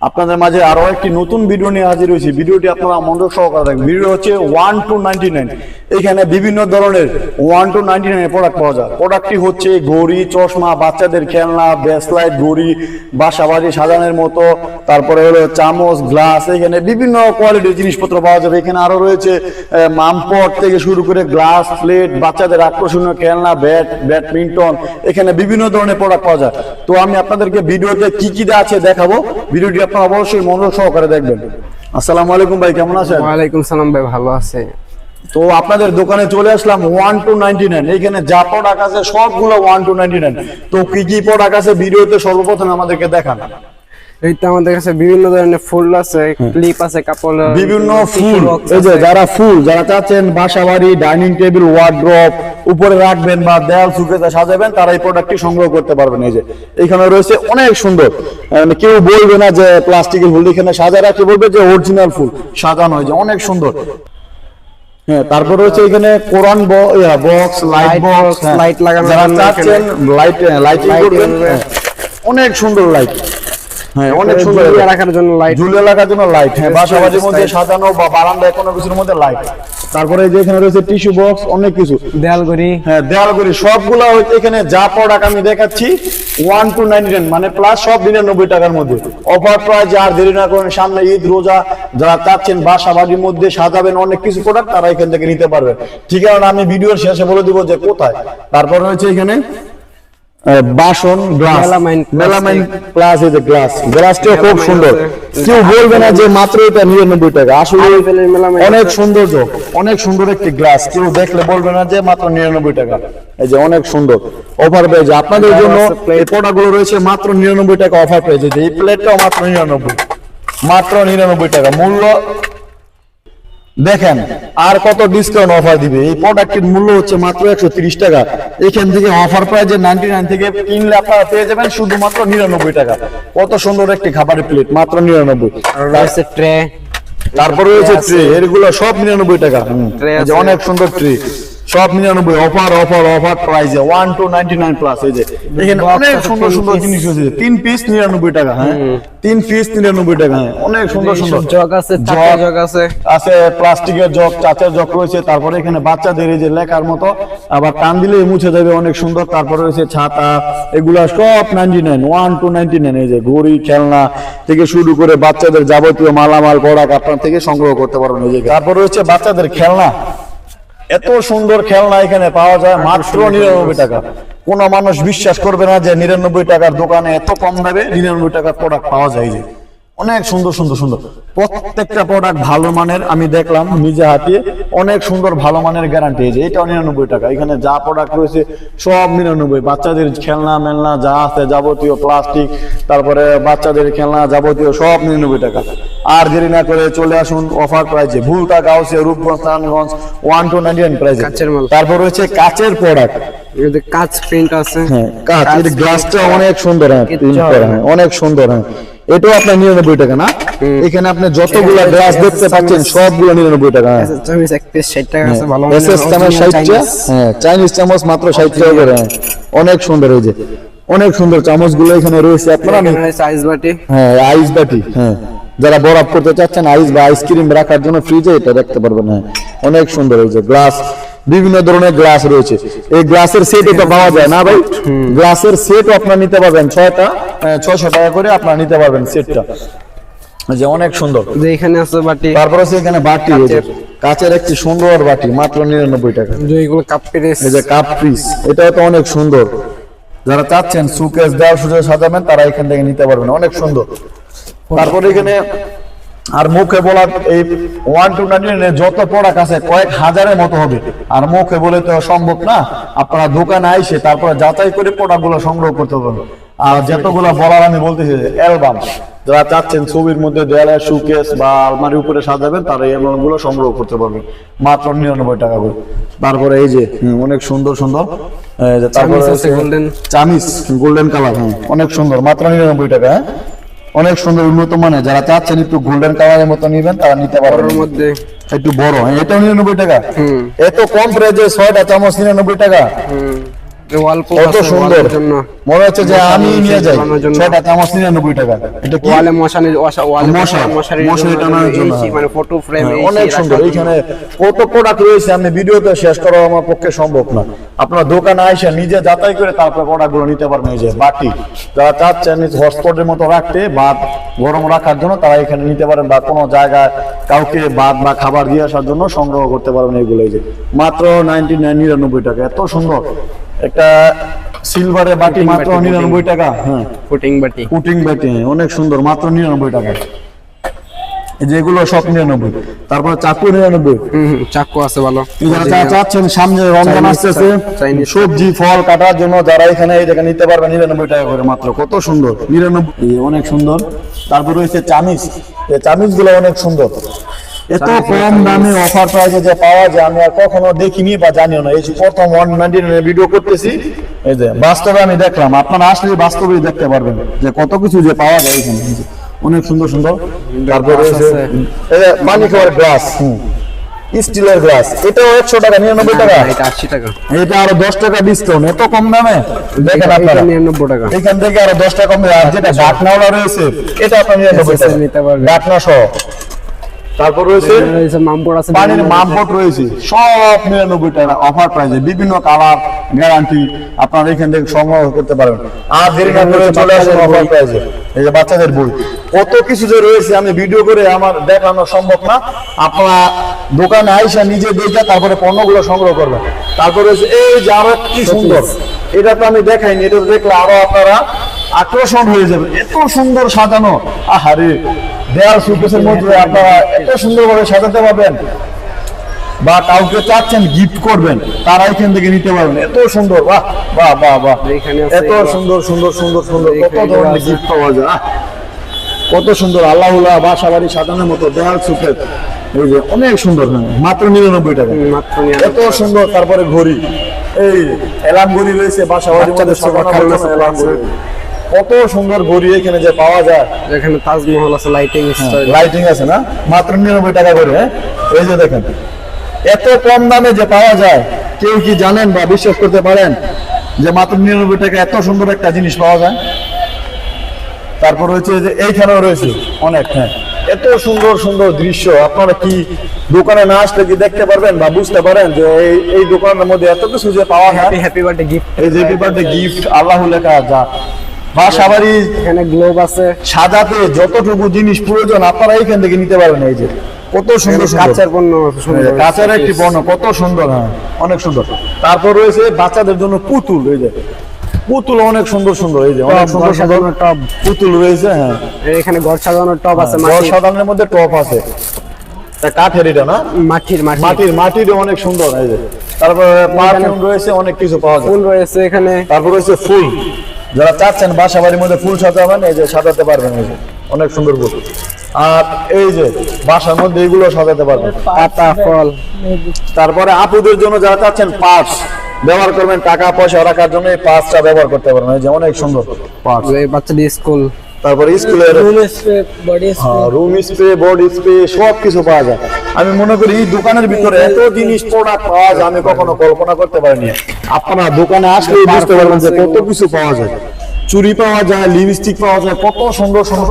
আপনাদের মাঝে আরও একটি নতুন ভিডিও নিয়ে হাজির হয়েছি। ভিডিওটি আপনারা মনোযোগ সহকারে দেখবেন। ভিডিও হচ্ছে ওয়ান টু নাইনটি নাইন এখানে বিভিন্ন ধরনের ওয়ান টু নাইনটি নাইনের প্রোডাক্ট পাওয়া যায়। প্রোডাক্টটি হচ্ছে ঘড়ি, চশমা, বাচ্চাদের খেলনা ব্যাসলাইট ঘড়ি বাসা বাড়ি সাজানোর মতো। তারপরে হলো চামচ গ্লাস এখানে বিভিন্ন কোয়ালিটির জিনিসপত্র পাওয়া যাবে। এখানে আরও রয়েছে মামপট থেকে শুরু করে গ্লাস প্লেট বাচ্চাদের আকর্ষণীয় খেলনা ব্যাট ব্যাডমিন্টন এখানে বিভিন্ন ধরনের প্রোডাক্ট পাওয়া যায়। তো আমি আপনাদেরকে ভিডিওতে কি কি আছে দেখাবো। ভিডিওটি আপনারা অবশ্যই মনোযোগ সহকারে দেখবেন। আসসালামু আলাইকুম ভাই কেমন আছেন? ওয়ালাইকুম সালাম ভাই ভালো আছে। তো আপনাদের দোকানে চলে আসলাম ওয়ান টু নাইনটি নাইন এইখানে যা প্রোডাক্ট আছে সবগুলো ওয়ান টু নাইনটি নাইন তো কি কি প্রোডাক্ট আছে ভিডিওতে সর্বপ্রথম আমাদেরকে দেখান। এই তো আমাদের কাছে বিভিন্ন ধরনের ফুল আছে ক্লিপ আছে কাপড় বিভিন্ন ফুল এই যে যারা ফুল যারা চাচ্ছেন বাসা বাড়ি ডাইনিং টেবিল ওয়ার্ড্রপ উপরে রাখবেন বা দেয়াল সুকেতে সাজাবেন তারা এই প্রোডাক্টটি সংগ্রহ করতে পারবেন। এই যে এখানে রয়েছে অনেক সুন্দর মানে কেউ বলবে না যে প্লাস্টিকের ফুল এখানে সাজা রাখে বলবে যে অরিজিনাল ফুল সাজানো হয়েছে অনেক সুন্দর। হ্যাঁ তারপর রয়েছে এখানে কোরআন box light box box, light যারা জন্য চাচ্ছেন লাইট লাইটিং করবেন হ্যাঁ, অনেক সুন্দর লাইট হ্যাঁ অনেক সুন্দর রাখার জন্য লাইট ঝুলে লাগার জন্য লাইট হ্যাঁ বাসা মধ্যে সাজানো বা বারান্দায় কোনো কিছুর মধ্যে লাইট তারপরে যে এখানে রয়েছে টিস্যু বক্স অনেক কিছু। দেয়াল হ্যাঁ দেওয়াল করি হচ্ছে এখানে যা প্রোডাক্ট আমি দেখাচ্ছি ওয়ান টু নাইনটি মানে প্লাস সব নিরানব্বই টাকার মধ্যে। অফার প্রাইস আর দেরি না করেন সামনে ঈদ রোজা যারা চাচ্ছেন বাসা বাড়ির মধ্যে সাজাবেন অনেক কিছু প্রোডাক্ট তারা এখান থেকে নিতে পারবে ঠিক আছে আমি ভিডিওর শেষে বলে দিব যে কোথায়। তারপর রয়েছে এখানে বাসন গ্লাস মেলামাইন প্লাস এই যে গ্লাস গ্লাসটিও খুব সুন্দর। কেউ বলবে না যে মাত্র এটা নিরানব্বই টাকা। আসলে অনেক। সৌন্দর্য অনেক সুন্দর একটি গ্লাস কেউ দেখলে বলবে না যে মাত্র নিরানব্বই টাকা। এই যে অনেক সুন্দর। অফার পেয়েছে আপনাদের জন্য এই প্রোডাক্টগুলো রয়েছে মাত্র নিরানব্বই টাকা অফার পেয়েছে যে এই প্লেটটাও মাত্র নিরানব্বই। মাত্র নিরানব্বই টাকা। মূল্য দেখেন আর কত ডিসকাউন্ট অফার দিবে? এই প্রোডাক্টের মূল্য হচ্ছে মাত্র একশো তিরিশ টাকা। এখান থেকে অফার প্রাইজে নাইনটি নাইন থেকে কিনলে আপনারা পেয়ে যাবেন শুধুমাত্র নিরানব্বই টাকা। কত সুন্দর একটি খাবারের প্লেট মাত্র নিরানব্বই। ট্রে তারপরে রয়েছে ট্রে এগুলো সব নিরানব্বই টাকা। অনেক সুন্দর ট্রে সব নিরানব্বই অফার অফার অফার প্রাইজে one two ninety nine plus এই যে এখানে Box অনেক সুন্দর সুন্দর জিনিস আছে তিন পিস নিরানব্বই টাকা হ্যাঁ? তিন পিস নিরানব্বই টাকা হ্যাঁ? অনেক সুন্দর সুন্দর। জগ আছে। জগ আছে। আছে প্লাস্টিকের জগ চাচের জগ রয়েছে তারপরে এখানে বাচ্চাদের এই যে লেখার মতো আবার টান দিলে মুছে যাবে অনেক সুন্দর। তারপরে রয়েছে ছাতা এগুলা সব ninety nine one two ninety nine এই যে ঘড়ি খেলনা থেকে শুরু করে বাচ্চাদের যাবতীয় মালামাল পড়া কাপড় থেকে সংগ্রহ করতে পারবেন এই যে তারপর রয়েছে বাচ্চাদের খেলনা। এত সুন্দর খেলনা এখানে পাওয়া যায় মাত্র নিরানব্বই টাকা। কোন মানুষ বিশ্বাস করবে না যে নিরানব্বই টাকার দোকানে এত কম দামে নিরানব্বই টাকার প্রোডাক্ট পাওয়া যায় যে। অনেক সুন্দর সুন্দর সুন্দর। প্রত্যেকটা প্রোডাক্ট ভালো মানের আমি দেখলাম নিজে হাতে অনেক সুন্দর ভালো মানের গ্যারান্টি যে এটাও নিরানব্বই টাকা। এখানে যা প্রোডাক্ট রয়েছে সব নিরানব্বই। বাচ্চাদের খেলনা মেলনা যা আছে যাবতীয় প্লাস্টিক তারপরে বাচ্চাদের খেলনা যাবতীয় সব নিরানব্বই টাকা। আর দেরি না করে চলে আসুন অফার প্রাইজে ভুলটা Ghause Rupganj Narayanganj one two ninety nine প্রাইজে তারপর রয়েছে কাচের প্রোডাক্ট কাচ প্রিন্ট আছে। হ্যাঁ কাচ এর গ্লাসটা অনেক সুন্দর হ্যাঁ কিচ্ছু প্রিন্ট করা হ্যাঁ অনেক সুন্দর হ্যাঁ। এটাও আপনার নিরানব্বই টাকা না? এখানে আপনি যতগুলো গ্লাস দেখতে পাচ্ছেন সবগুলো নিরানব্বই টাকা হ্যাঁ। ষাটটা হ্যাঁ চাইনিজ চামচ মাত্র ষাট টাকা করে হ্যাঁ। অনেক সুন্দর যে অনেক সুন্দর চামচগুলো এখানে রয়েছে। আপনারা আমি বাটি। হ্যাঁ আইস বাটি হ্যাঁ। যারা বরফ করতে চাচ্ছেন আইস বা আইসক্রিম রাখার জন্য ফ্রিজে এটা রাখতে পারবেন হ্যাঁ। অনেক সুন্দর হয়েছে গ্লাস বিভিন্ন ধরনের গ্লাস রয়েছে। এই গ্লাসের সেট এটা পাওয়া যায় না ভাই? গ্লাসের সেটও আপনারা নিতে পারবেন ছয়টা ছয়শো টাকা করে আপনারা নিতে পারবেন সেটটা যে অনেক সুন্দর। যে এখানে আছে বাটি। তারপর আছে এখানে বাটি এই কাচের। একটি সুন্দর বাটি মাত্র নিরানব্বই টাকা। যে এগুলো কাপ পিরিস এই যে কাপ পিস এটাও তো অনেক সুন্দর। যারা চাচ্ছেন সুকেস দেওয়াল সুযোগ সাজাবেন তারা এখান থেকে নিতে পারবেন। অনেক সুন্দর। তারপরে এখানে আর মুখে বলা এই ওয়ান টু নাইনটি যত প্রোডাক্ট আছে কয়েক হাজারের মতো হবে। আর মুখে বলে তো সম্ভব না আপনারা দোকানে আইসে তারপরে যাচাই করে প্রোডাক্টগুলো সংগ্রহ করতে পারবেন। আর যতগুলো বলার আমি বলতেছি অ্যালবাম যারা চাচ্ছেন ছবির মধ্যে দেয়ালে সুকেস বা আলমারির উপরে সাজাবেন তারা এই অ্যালবামগুলো সংগ্রহ করতে পারবেন। মাত্র নিরানব্বই টাকা করে। তারপরে এই যে অনেক সুন্দর সুন্দর। তারপরে golden। চামিচ গোল্ডেন কালার হ্যাঁ অনেক সুন্দর মাত্র নিরানব্বই টাকা হ্যাঁ? অনেক সুন্দর উন্নত মানে যারা চাচ্ছেন একটু গোল্ডেন কালারের মতো নিবেন তারা নিতে পারবেন। মধ্যে। একটু বড় হ্যাঁ এটাও নিরানব্বই টাকা। এত কম প্রাইজে ছয়টা চামচ নিরানব্বই টাকা। কত সুন্দর। মনে হচ্ছে যে আমি নিয়ে যাই। ছটা চামচ নিরানব্বই টাকা। এটা ওয়ালে মশানি মশারি। মশারি জন্য, হ্যাঁ। মানে ফটো ফ্রেম অনেক সুন্দর। এইখানে কত প্রোডাক্ট রয়েছে আমি ভিডিওতে শেষ করা আমার পক্ষে সম্ভব না। আপনার দোকানে আইসা নিজে যাচাই করে তারপরে প্রোডাক্টগুলো নিতে পারবেন। এই যে বাটি। যারা চাচ্ছেন হটস্পটের মতো রাখতে ভাত গরম রাখার জন্য তারা এখানে নিতে পারেন বা কোনো জায়গায় কাউকে ভাত বা খাবার দিয়ে আসার জন্য সংগ্রহ করতে পারবেন এইগুলো। এই যে মাত্র নাইনটি নাইন নিরানব্বই টাকা। এত সুন্দর। একটা সিলভারের বাটি মাত্র নিরানব্বই টাকা হ্যাঁ। ফুটিং বাটি। কুটিং বাটি অনেক সুন্দর মাত্র নিরানব্বই টাকা। এই যে এগুলো সব নিরানব্বই। তারপর চাকু নিরানব্বই। চাকু আছে ভালো। যারা চাচ্ছেন সামনে রমজান আসতেছে সবজি ফল কাটার জন্য যারা এখানে নিতে পারবে নিরানব্বই টাকা করে মাত্র। কত সুন্দর নিরানব্বই অনেক সুন্দর। তারপর রয়েছে চামিচ। চামিচগুলো অনেক সুন্দর। এত কম দামে অফার প্রাইসে যে পাওয়া যায় আমি আর কখনো দেখিনি বা জানিও না। এই যে প্রথম ওয়ান নাইনটি ভিডিও করতেছি এই যে বাস্তবে আমি দেখলাম আপনারা আসলে বাস্তবেই দেখতে পারবেন যে কত কিছু যে পাওয়া যায় এখানে। অনেক সুন্দর সুন্দর। তারপর রয়েছে আছে। এই যে পানি খাওয়ার গ্লাস স্টিলের গ্লাস এটাও একশো টাকা নিরানব্বই টাকা? এটা আশি টাকা। এটা আরও দশ টাকা ডিসকাউন্ট এত কম দামে? দেখেন আপনারা। নিরানব্বই টাকা। এখান থেকে আরও দশ টাকা কমে আর যেটা ডাকনাওয়ালা রয়েছে এটা আপনার নিরানব্বই টাকা। ডাকনা সহ। তারপর রয়েছে পানির মাপবোট রয়েছে। সব নিরানব্বই টাকা অফার প্রাইসে বিভিন্ন কালার গ্যারান্টি আপনারা এখান থেকে সংগ্রহ করতে পারবেন। আর দেরি না করে চলে আসেন অফার প্রাইসে এই যে বাচ্চাদের বই। কত কিছু যে রয়েছে আমি ভিডিও করে আমার দেখানো সম্ভব না। আপনারা দোকানে আইসা নিজে দেখে তারপরে পণ্যগুলো সংগ্রহ করবেন। তারপর রয়েছে এই যে আরও কি সুন্দর। এটা তো আমি দেখাইনি এটা দেখলে আরও আপনারা আকর্ষণ হয়ে যাবে এত সুন্দর সাজানো। আহারে দেয়াল সুকেসের মধ্যে আপনারা এত সুন্দরভাবে সাজাতে পারবেন বা কাউকে চাচ্ছেন গিফট করবেন তারা এখান থেকে নিতে পারবেন। এত সুন্দর বাহ বাহ বাহ বাহ। এত সুন্দর সুন্দর সুন্দর সুন্দর কত ধরনের গিফট পাওয়া যায় কত সুন্দর আল্লাহুল্লাহ বাসা বাড়ি সাজানোর মতো দেয়াল সুকেস এই যে অনেক সুন্দর হ্যাঁ মাত্র নিরানব্বই টাকা। মাত্র এত সুন্দর তারপরে ঘড়ি। এই এলাম ঘড়ি রয়েছে বাসা বাড়ির মধ্যে সবার set এলাম ঘড়ি। কত সুন্দর ঘড়ি এখানে যে পাওয়া যায়। এখানে তাজমহল আছে লাইটিং লাইটিং আছে না? মাত্র নিরানব্বই টাকা করে হ্যাঁ? এই যে দেখেন এত কম দামে যে পাওয়া যায় কেউ কি জানেন বা বিশ্বাস করতে পারেন যে মাত্র নিরানব্বই টাকা এত সুন্দর একটা জিনিস পাওয়া যায়? তারপর রয়েছে যে এইখানেও রয়েছে অনেক হ্যাঁ। এত সুন্দর সুন্দর দৃশ্য আপনারা কি দোকানে না আসলে কি দেখতে পারবেন বা বুঝতে পারেন যে এই এই দোকানের মধ্যে এত কিছু যে পাওয়া যায়? হ্যাপি হ্যাপি বার্থডে গিফট এই যে বার্থডে গিফট আল্লাহ লেখা যা। বাসা বাড়ি এখানে গ্লোব আছে। সাজাতে যতটুকু জিনিস প্রয়োজন আপনারা এইখান থেকে নিতে পারবেন এই যে। কত সুন্দর কাঁচের পণ্য সুন্দর এই একটি পণ্য কত সুন্দর হ্যাঁ অনেক সুন্দর। তারপর রয়েছে বাচ্চাদের জন্য পুতুল এই যে। পুতুল অনেক সুন্দর সুন্দর এই যে অনেক সুন্দর সুন্দর সাজানোর টব। পুতুল রয়েছে হ্যাঁ। এখানে ঘর সাজানোর টব আছে ঘর সাধারণের মধ্যে টপ আছে। কাঠের এটা না? মাটির মাটির। মাটির মাটির অনেক সুন্দর এই যে। তারপর পারফিউম রয়েছে অনেক কিছু পাওয়া যায়। ফুল রয়েছে এখানে। তারপর রয়েছে ফুল। যারা চাচ্ছেন বাসা বাড়ির মধ্যে ফুল সাজাবেন এই যে সাজাতে পারবেন এই যে অনেক সুন্দর ফুল। আর এই যে বাসার মধ্যে এগুলো সাজাতে পারবেন। পাতা ফল। তারপরে আপুদের জন্য যারা চাচ্ছেন পার্স ব্যবহার করবেন টাকা পয়সা রাখার জন্য এই পাঁচটা ব্যবহার করতে পারবেন। এই যে অনেক সুন্দর পার্স। এই বাচ্চাদের স্কুল। তারপরে স্কুলের রুম স্প্রে বডি স্প্রে সব কিছু পাওয়া যায়। আমি মনে করি এই দোকানের ভিতরে এত জিনিস প্রোডাক্ট পাওয়া যায় আমি কখনো কল্পনা করতে পারিনি। আপনারা দোকানে আসলে বুঝতে পারবেন যে কত কিছু পাওয়া যায়। চুরি পাওয়া যায় লিপস্টিক পাওয়া যায় কত সুন্দর সুন্দর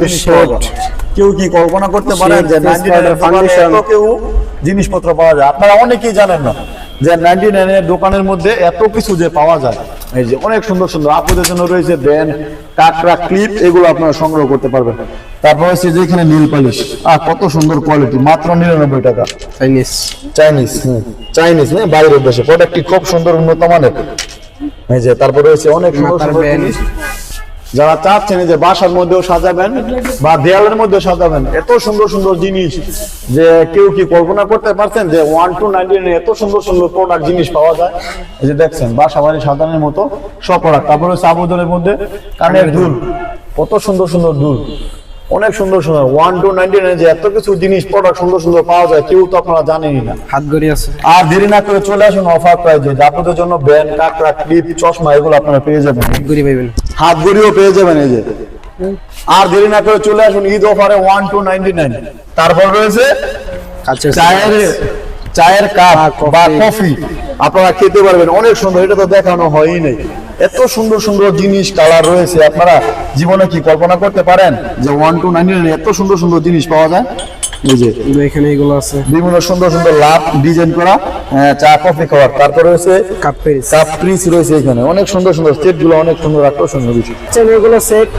জিনিস পাওয়া যায়। কেউ কি কল্পনা করতে পারেন যে কেউ জিনিসপত্র পাওয়া যায়? আপনারা অনেকেই জানেন না যে নাইনটি নাইনের দোকানের মধ্যে এত কিছু যে পাওয়া যায়। এই যে অনেক সুন্দর সুন্দর আপনাদের জন্য রয়েছে ব্যান কাকড়া ক্লিপ এগুলো আপনারা সংগ্রহ করতে পারবেন। তারপর হচ্ছে যে এখানে নীল পালিশ। আর কত সুন্দর কোয়ালিটি মাত্র নিরানব্বই টাকা। চাইনিজ চাইনিজ চাইনিজ হ্যাঁ বাইরের দেশে। প্রোডাক্টটি খুব সুন্দর উন্নত মানের। এই যে তারপর রয়েছে অনেক সুন্দর সুন্দর জিনিস। যারা চাচ্ছেন যে বাসার মধ্যেও সাজাবেন বা দেয়ালের মধ্যে সাজাবেন এত সুন্দর সুন্দর জিনিস যে কেউ কি কল্পনা করতে পারছেন যে ওয়ান টু নাইনটিন এত সুন্দর সুন্দর প্রোডাক্ট জিনিস পাওয়া যায়? এই যে দেখছেন বাসা বাড়ি সাজানোর মতো সব প্রোডাক্ট তারপরে সাবুদলের মধ্যে কানের দুল কত সুন্দর সুন্দর দুল অনেক সুন্দর সুন্দর। ওয়ান টু নাইনটিন যে এত কিছু জিনিস প্রোডাক্ট সুন্দর সুন্দর পাওয়া যায় কেউ তো আপনারা জানেনই না। হাত গড়ি আছে। আর দেরি না করে চলে আসুন অফার প্রাইজে আপনাদের জন্য ব্যান্ড কাকড়া ক্লিপ চশমা এগুলো আপনারা পেয়ে যাবেন। হাত গড়ি পাইবেন। হাত ঘড়িও পেয়ে যাবেন এই যে। আর দেরি না করে চলে আসুন ঈদ অফারে ওয়ান টু নাইনটি নাইন তারপর রয়েছে চায়ের চায়ের কাপ চা, বা কফি। আপনারা খেতে পারবেন অনেক সুন্দর এটা তো দেখানো হয়ই নাই। এত সুন্দর সুন্দর জিনিস কালার রয়েছে। আপনারা জীবনে কি কল্পনা করতে পারেন যে ওয়ান টু নাইনটি এত সুন্দর সুন্দর জিনিস পাওয়া যায়? এই যে এখানে এগুলো আছে। বিভিন্ন সুন্দর সুন্দর লাভ ডিজাইন করা। আহ, চা কফি খাওয়ার। তারপরে রয়েছে কাপ্রিস পেরিস রয়েছে এখানে। অনেক সুন্দর সুন্দর। সেটগুলো অনেক সুন্দর আকর্ষণীয় কিছু। এগুলো সেট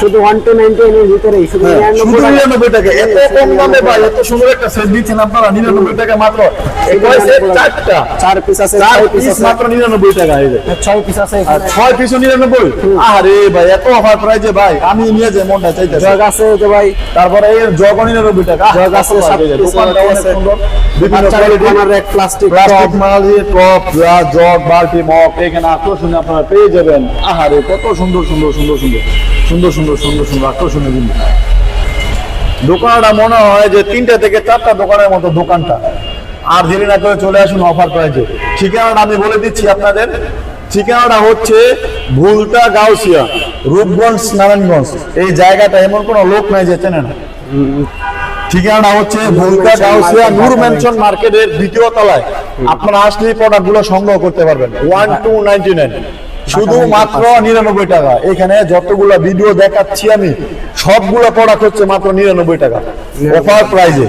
শুধু ওয়ান টু নাইনটি এর ভিতরেই শুধু হ্যাঁ, 99 টাকা। এত কম দামে ভাই এত সুন্দর একটা সেট দিচ্ছেন আপনারা নিরানব্বই টাকা মাত্র। এই কয় set? চারটা। চার পিস আছে চার পিস পিস মাত্র নিরানব্বই টাকা এই ছয় পিস আছে ছয় পিছু নিরানব্বই। আরে ভাই এত অফার প্রাইজে ভাই আমি নিয়ে যাই মনটা চাইতেছে। জগ আছে যে ভাই। তারপরে এই জগ নিরানব্বই টাকা। জগ আছে, সাত অনেক আছে। বিভিন্ন quality। কর্নার এক প্লাস্টিক প্লাস্টিক মাল দিয়ে টপ জগ বালতি মগ এখানে আকর্ষণীয় আপনারা পেয়ে যাবেন। আহারে কত সুন্দর সুন্দর সুন্দর সুন্দর। সুন্দর সুন্দর সুন্দর সুন্দর, আকর্ষণীয় জিনিস। দোকানটা মনে হয় যে তিনটা থেকে চারটা দোকানের মতো দোকানটা। আর দেরি না করে চলে আসুন অফার প্রাইজে ঠিকানাটা আমি বলে দিচ্ছি আপনাদের। ঠিকানাটা হচ্ছে ভুলতা গাউসিয়া, রূপগঞ্জ, নারায়ণগঞ্জ। এই জায়গাটা এমন কোনো লোক নাই যে চেনে না। ঠিকানা হচ্ছে ভুলতা গাউসিয়া, নূর মেনশন মার্কেটের দ্বিতীয় তলায়। আপনারা আসলে প্রোডাক্টগুলো সংগ্রহ করতে পারবেন। ওয়ান টু নাইনটি নাইন শুধু মাত্র নিরানব্বই টাকা। এখানে যতগুলো ভিডিও দেখাচ্ছি আমি, সবগুলো প্রোডাক্ট হচ্ছে মাত্র নিরানব্বই টাকা। অফার প্রাইজে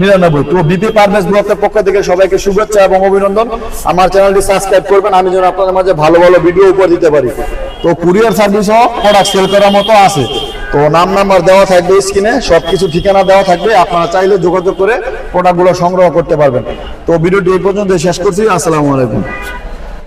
নিরানব্বই। তো বিপি পারভেজ ব্লকের পক্ষ থেকে সবাইকে শুভেচ্ছা এবং অভিনন্দন। আমার চ্যানেলটি সাবস্ক্রাইব করবেন, আমি যেন আপনাদের মাঝে ভালো ভালো ভিডিও উপর দিতে পারি। তো কুরিয়ার সার্ভিসও প্রোডাক্ট সেল করার মতো আছে। তো নাম নাম্বার দেওয়া থাকবে স্ক্রিনে সবকিছু ঠিকানা দেওয়া থাকবে। আপনারা চাইলে যোগাযোগ করে প্রোডাক্টগুলো সংগ্রহ করতে পারবেন। তো ভিডিওটি এই পর্যন্ত শেষ করছি। আসসালামু আলাইকুম।